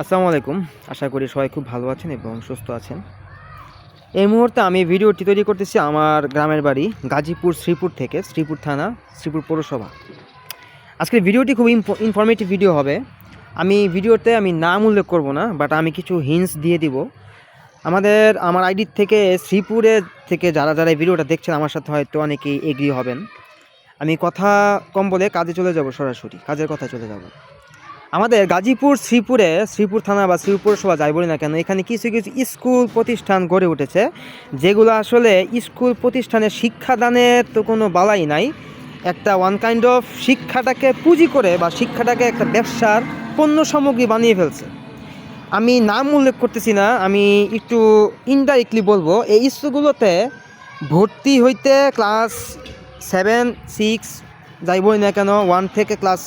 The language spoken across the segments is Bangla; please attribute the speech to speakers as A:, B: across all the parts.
A: আসসালামু আলাইকুম। আশা করি সবাই খুব ভালো আছেন এবং সুস্থ আছেন। এই মুহূর্তে আমি ভিডিওটি তৈরি করতেছি আমার গ্রামের বাড়ি গাজীপুর শ্রীপুর থেকে, শ্রীপুর থানা, শ্রীপুর পৌরসভা। আজকের ভিডিওটি খুব ইনফরমেটিভ ভিডিও হবে। আমি ভিডিওতে আমি নাম উল্লেখ করব না বাট আমি কিছু হিন্টস দিয়ে দিব। আমাদের, আমার আইডির থেকে শ্রীপুরের থেকে যারা যারা ভিডিওটা দেখছেন, আমার সাথে হয়তো অনেকেই এগ্রি হবেন। আমি কথা কম বলে কাজে চলে যাব সরাসরি, কাজের কথা চলে যাব। আমাদের গাজীপুর, শ্রীপুরে, শ্রীপুর থানা বা শ্রীপুর সভা যাই বলি না কেন, এখানে কিছু কিছু স্কুল প্রতিষ্ঠান গড়ে উঠেছে, যেগুলো আসলে স্কুল প্রতিষ্ঠানের শিক্ষাদানের তো কোনো বালাই নাই। একটা ওয়ান কাইন্ড অফ শিক্ষাটাকে পুঁজি করে বা শিক্ষাটাকে একটা ব্যবসার পণ্য সামগ্রী বানিয়ে ফেলছে। আমি নাম উল্লেখ করতেছি না, আমি একটু ইনডাইরেক্টলি বলব, এই স্কুলগুলোতে ভর্তি হইতে ক্লাস সেভেন সিক্স যাই বলি না কেন ওয়ান থেকে ক্লাস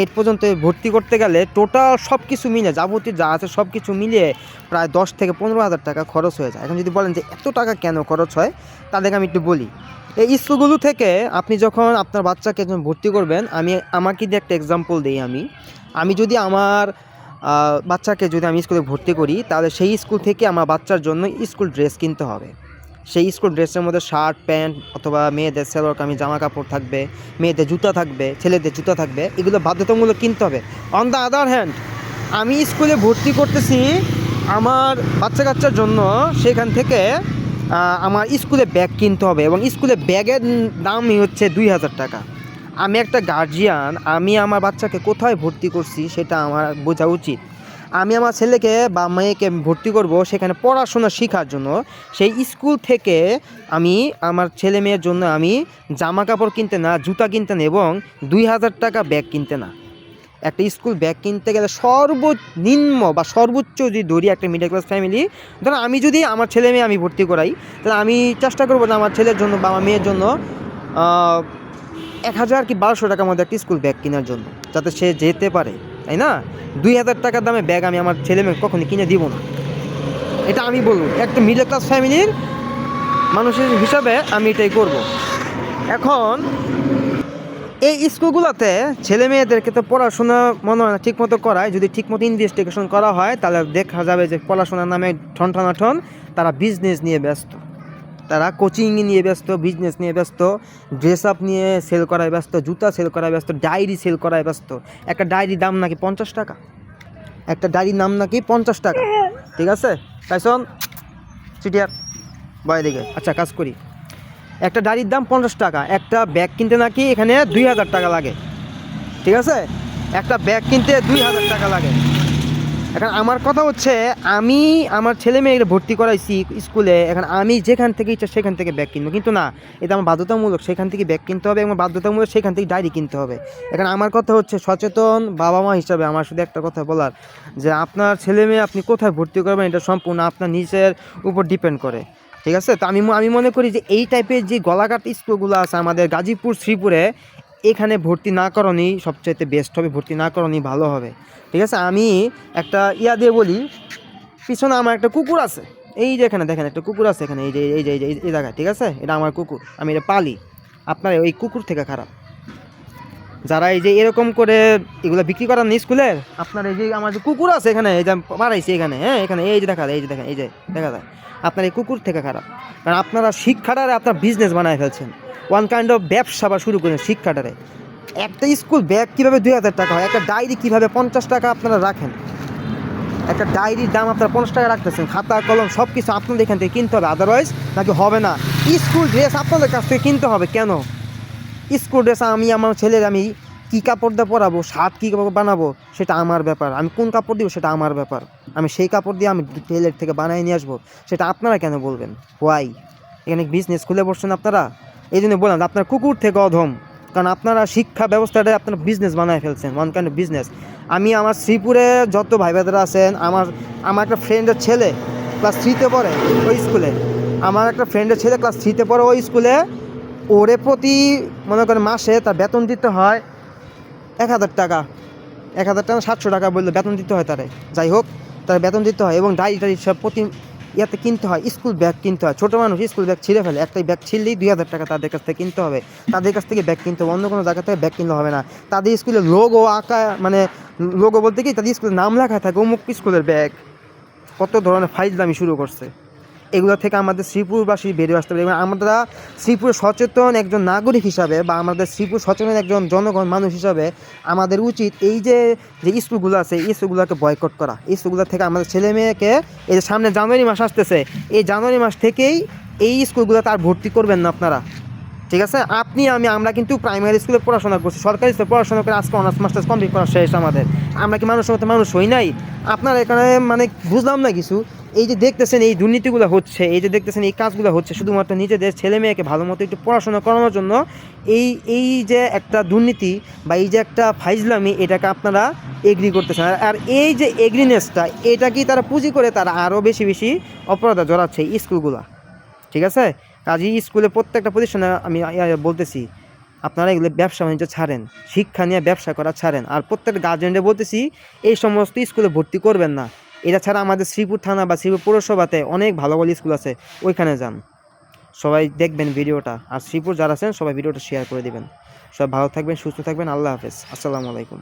A: এইট পর্যন্ত ভর্তি করতে গেলে টোটাল সব কিছু মিলে, যাবতীয় যা আছে সব কিছু মিলিয়ে প্রায় দশ থেকে পনেরো হাজার টাকা খরচ হয়ে যায়। এখন যদি বলেন যে এত টাকা কেন খরচ হয়, তাদেরকে আমি একটু বলি। এই স্কুলগুলো থেকে আপনি যখন আপনার বাচ্চাকে যখন ভর্তি করবেন, আমি, আমাকে দিয়ে একটা এক্সাম্পল দিই আমি। আমি যদি আমার বাচ্চাকে যদি আমি স্কুলে ভর্তি করি, তাহলে সেই স্কুল থেকে আমার বাচ্চার জন্য স্কুল ড্রেস কিনতে হবে। সেই স্কুল ড্রেসের মধ্যে শার্ট প্যান্ট অথবা মেয়েদের সেলোয়ার কামিজ, জামা কাপড় থাকবে, মেয়েদের জুতা থাকবে, ছেলেদের জুতা থাকবে, এগুলো বাধ্যতামূলক কিনতে হবে। অন দ্য আদার হ্যান্ড আমি স্কুলে ভর্তি করতেছি আমার বাচ্চা কাচ্চার জন্য, সেখান থেকে আমার স্কুলে ব্যাগ কিনতে হবে এবং স্কুলে ব্যাগের দামই হচ্ছে দুই হাজার টাকা। আমি একটা গার্জিয়ান আমি আমার বাচ্চাকে কোথায় ভর্তি করছি সেটা আমার বোঝা উচিত। আমি আমার ছেলেকে বা মেয়েকে ভর্তি করব সেখানে পড়াশোনা শেখার জন্য। সেই স্কুল থেকে আমি আমার ছেলে মেয়ের জন্য আমি জামা কাপড় কিনতে না, জুতা কিনতে না এবং দুই হাজার টাকা ব্যাগ কিনতে না। একটা স্কুল ব্যাগ কিনতে গেলে সর্বনিম্ন বা সর্বোচ্চ যদি ধরি একটা মিডল ক্লাস ফ্যামিলি ধরো আমি যদি আমার ছেলে মেয়ে আমি ভর্তি করাই, তাহলে আমি চেষ্টা করব যে আমার ছেলের জন্য বা আমার মেয়ের জন্য এক হাজার কি বারোশো টাকার মধ্যে একটা স্কুল ব্যাগ কেনার জন্য, যাতে সে যেতে পারে। তাই না? দুই হাজার টাকার দামে ব্যাগ আমি আমার ছেলে মেয়ে কখনই কিনে দিব না। এটা আমি বলব, একটা মিডল ক্লাস ফ্যামিলির মানুষের হিসাবে আমি এটাই করব। এখন, এই স্কুলগুলোতে ছেলে মেয়েদেরকে তো পড়াশোনা মনে হয় না ঠিকমতো করায়, যদি ঠিকমতো ইনভেস্টিগেশন করা হয়, তাহলে দেখা যাবে যে পড়াশোনার নামে ঠন ঠন তারা বিজনেস নিয়ে ব্যস্ত। তারা কোচিং নিয়ে ব্যস্ত বিজনেস নিয়ে ব্যস্ত ড্রেস আপ নিয়ে সেল করায় ব্যস্ত, জুতা সেল করায় ব্যস্ত ডায়েরি সেল করায় ব্যস্ত। একটা ডায়েরির দাম নাকি পঞ্চাশ টাকা? একটা ডায়েরির নাম নাকি পঞ্চাশ টাকা? ঠিক আছে? তাইসন চিটিয়ার, বয় দিকে। আচ্ছা কাজ করি। একটা ডায়েরির দাম পঞ্চাশ টাকা, একটা ব্যাগ কিনতে নাকি এখানে দুই হাজার টাকা লাগে। ঠিক আছে? একটা ব্যাগ কিনতে দুই হাজার টাকা লাগে। এখন আমার কথা হচ্ছে, আমি আমার ছেলে মেয়েকে ভর্তি করাইছি স্কুলে, এখন আমি যেখান থেকে ইচ্ছা সেখান থেকে ব্যাগ কিনবো। কিন্তু না, এটা আমার বাধ্যতামূলক। সেখান থেকে ব্যাগ কিনতে হবে এবং বাধ্যতামূলক সেখান থেকে ডায়েরি কিনতে হবে। এখন আমার কথা হচ্ছে, সচেতন বাবা মা হিসাবে আমার শুধু একটা কথা বলার, যে আপনার ছেলে মেয়ে আপনি কোথায় ভর্তি করবেন, এটা সম্পূর্ণ আপনার নিজের উপর ডিপেন্ড করে। ঠিক আছে? তো আমি আমি মনে করি যে এই টাইপের যে গলাঘাট স্কুলগুলো আছে আমাদের গাজীপুর, শ্রীপুরে এখানে ভর্তি না করানোই সবচাইতে বেস্ট হবে, ভর্তি না করানোই ভালো হবে। ঠিক আছে? আমি একটা ইয়া দিয়ে বলি, পিছনে আমার একটা কুকুর আছে। এই যে এখানে দেখেন, একটা কুকুর আছে এখানে, এই যে এই যে এই যে, এই জায়গায়, ঠিক আছে? এটা আমার কুকুর, আমি এটা পালি। আপনার ওই কুকুর থেকে খারাপ। যারা এই যে এরকম করে এগুলো বিক্রি করার নেই স্কুলের আপনার এই যে আমার যে কুকুর আছে এখানে, এই যে বাড়াইছে এখানে হ্যাঁ এখানে, এই যে দেখা যায়, এই যে দেখেন এই যে দেখা যায়। আপনার এই কুকুর থেকে খারাপ। কারণ আপনারা শিক্ষাটারে আপনার বিজনেস বানায় ফেলছেন। ওয়ান কাইন্ড অফ ব্যবসা বা শুরু করেন শিক্ষাটারে। একটা স্কুল ব্যাগ কীভাবে দুই হাজার টাকা হয়? একটা ডায়েরি কীভাবে পঞ্চাশ টাকা আপনারা রাখেন? একটা ডায়েরির দাম আপনারা পঞ্চাশ টাকা রাখতেছেন, খাতা, কলম সব কিছু আপনাদের এখান থেকে কিনতে হবে আদারওয়াইজ নাকি হবে না। স্কুল ড্রেস আপনাদের কাছ থেকে কিনতে হবে, কেন? স্কুল ড্রেস আমি, আমার ছেলের আমি কী কাপড় দিয়ে পরাবো, শার্ট কী কাপড় বানাবো, সেটা আমার ব্যাপার। আমি কোন কাপড় দিব, সেটা আমার ব্যাপার। আমি সেই কাপড় দিয়ে আমি টেলের থেকে বানিয়ে নিয়ে আসব, সেটা আপনারা কেন বলবেন? হোয়াই এখানে বিজনেস খুলে বসছেন আপনারা? এই জন্য বললাম আপনার কুকুর থেকে অধম। কারণ আপনারা শিক্ষা ব্যবস্থাটা আপনারা বিজনেস বানায় ফেলছেন ওয়ান কাইন্ড বিজনেস আমি আমার শ্রীপুরে যত ভাই ভাইদারা আছেন, আমার আমার একটা ফ্রেন্ডের ছেলে ক্লাস থ্রিতে পড়ে ওই স্কুলে আমার একটা ফ্রেন্ডের ছেলে ক্লাস থ্রিতে পড়ে ওই স্কুলে ওরে প্রতি, মনে করেন মাসে তার বেতন দিতে হয় এক হাজার টাকা। এক হাজার টাকা সাতশো টাকা বললে বেতন দিতে হয় তারে। যাই হোক, তার বেতন দিতে হয় এবং ডায়েরি টাড়ি সব প্রতি ইয়াতে কিনতে হয় স্কুল ব্যাগ কিনতে হয়। ছোটো মানুষ স্কুল ব্যাগ ছিঁড়ে ফেলে। একটাই ব্যাগ ছিঁড়লেই দুই হাজার টাকা তাদের কাছ থেকে কিনতে হবে। তাদের কাছ থেকে ব্যাগ কিনতে হবে। অন্য কোনো জায়গা থেকে ব্যাগ কিনতে হবে না। তাদের স্কুলে লোগো আঁকা মানে লোগো বলতে কি, তাদের স্কুলের নাম লেখা থাকে অমুক স্কুলের ব্যাগ কত ধরনের ফাইজলামি শুরু করছে। এগুলো থেকে আমাদের শ্রীপুরবাসী বেরিয়ে আসতে পারে। এবং আমরা শ্রীপুর সচেতন একজন নাগরিক হিসাবে বা আমাদের শ্রীপুর সচেতন একজন জনগণ মানুষ হিসাবে আমাদের উচিত এই যে যে স্কুলগুলো আছে, এই স্কুলগুলোকে বয়কট করা। এই স্কুলগুলো থেকে আমাদের ছেলে মেয়েকে এই যে সামনে জানুয়ারি মাস আসতেছে, এই জানুয়ারি মাস থেকেই এই স্কুলগুলোতে আর ভর্তি করবেন না আপনারা। ঠিক আছে? আপনি, আমি, আমরা কিন্তু প্রাইমারি স্কুলে পড়াশোনা করছি। সরকারি স্কুলে পড়াশোনা করে আজকে অনার্স মাস্টার্স কমপ্লিট করা শেষ আমাদের। আমরা কি মানুষের মতো মানুষ হই নাই? আপনার এখানে মানে বুঝলাম না কিছু। এই যে দেখতেছেন এই দুর্নীতিগুলো হচ্ছে, এই যে দেখতেছেন এই কাজগুলো হচ্ছে, শুধুমাত্র নিজেদের ছেলে মেয়েকে ভালো মতো একটু পড়াশোনা করানোর জন্য এই এই যে একটা দুর্নীতি বা এই যে একটা ফাইজলামি, এটাকে আপনারা এগ্রি করতেছেন। আর- এই যে এগ্রিনেসটা এটা কি তারা পুঁজি করে তারা আরও বেশি বেশি অপরাধে জড়াচ্ছে স্কুলগুলা ঠিক আছে? কাজী স্কুলে প্রত্যেকটা প্রতিষ্ঠানে আমি বলতেছি, আপনারা এগুলো ব্যবসা বাণিজ্য ছাড়েন, শিক্ষা নিয়ে ব্যবসা করা ছাড়েন। আর প্রত্যেকটা গার্জেনরে বলতেছি, এই সমস্ত স্কুলে ভর্তি করবেন না। এটা ছাড়া আমাদের শ্রীপুর থানা বা শ্রীপুর পৌরসভাতে অনেক ভালো ভালো স্কুল আছে, ওইখানে যান। সবাই দেখবেন ভিডিওটা। আর শ্রীপুর যারা আছেন, সবাই ভিডিওটা শেয়ার করে দেবেন। সবাই ভালো থাকবেন, সুস্থ থাকবেন। আল্লাহ হাফেজ। আসসালামু আলাইকুম।